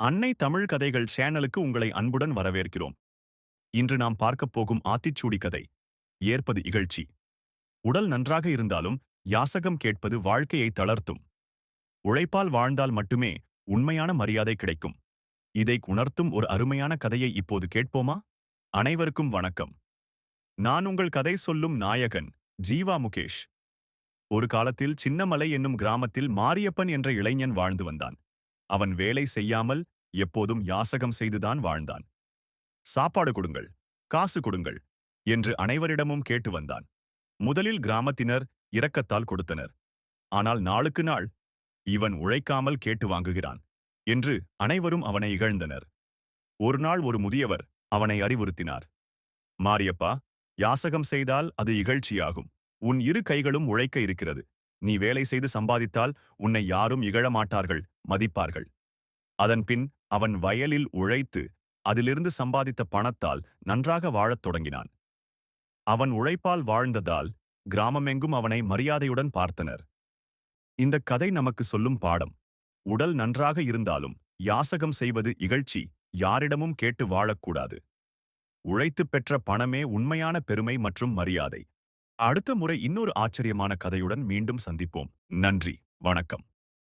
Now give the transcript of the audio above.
அன்னை தமிழ் கதைகள் சேனலுக்கு உங்களை அன்புடன் வரவேற்கிறோம். இன்று நாம் பார்க்கப் போகும் ஆத்திச்சூடி கதை ஏற்பது இகழ்ச்சி. உடல் நன்றாக இருந்தாலும் யாசகம் கேட்பது வாழ்க்கையை தளர்த்தும். உழைப்பால் வாழ்ந்தால் மட்டுமே உண்மையான மரியாதை கிடைக்கும். இதை உணர்த்தும் ஒரு அருமையான கதையை இப்போது கேட்போமா? அனைவருக்கும் வணக்கம். நான் உங்கள் கதை சொல்லும் நாயகன் ஜீவா முகேஷ். ஒரு காலத்தில் சின்னமலை என்னும் கிராமத்தில் மாரியப்பன் என்ற இளைஞன் வாழ்ந்து வந்தான். அவன் வேலை செய்யாமல் எப்போதும் யாசகம் செய்துதான் வாழ்ந்தான். சாப்பாடு கொடுங்கள் காசு கொடுங்கள் என்று அனைவரிடமும் கேட்டு வந்தான். முதலில் கிராமத்தினர் இரக்கத்தால் கொடுத்தனர். ஆனால் நாளுக்கு நாள் இவன் உழைக்காமல் கேட்டு வாங்குகிறான் என்று அனைவரும் அவனை இகழ்ந்தனர். ஒரு நாள் ஒரு முதியவர் அவனை அறிவுறுத்தினார். மாரியப்பா யாசகம் செய்தால் அது இகழ்ச்சியாகும். உன் இரு கைகளும் உழைக்க இருக்கிறது. நீ வேலை செய்து சம்பாதித்தால் உன்னை யாரும் இகழமாட்டார்கள் மதிப்பார்கள். அதன்பின் அவன் வயலில் உழைத்து அதிலிருந்து சம்பாதித்த பணத்தால் நன்றாக வாழத் தொடங்கினான். அவன் உழைப்பால் வாழ்ந்ததால் கிராமமெங்கும் அவனை மரியாதையுடன் பார்த்தனர். இந்த கதை நமக்கு சொல்லும் பாடம் உடல் நன்றாக இருந்தாலும் யாசகம் செய்வது இகழ்ச்சி யாரிடமும் கேட்டு வாழக்கூடாது. உழைத்துப் பெற்ற பணமே உண்மையான பெருமை மற்றும் மரியாதை. அடுத்த முறை இன்னொரு ஆச்சரியமான கதையுடன் மீண்டும் சந்திப்போம். நன்றி. வணக்கம்.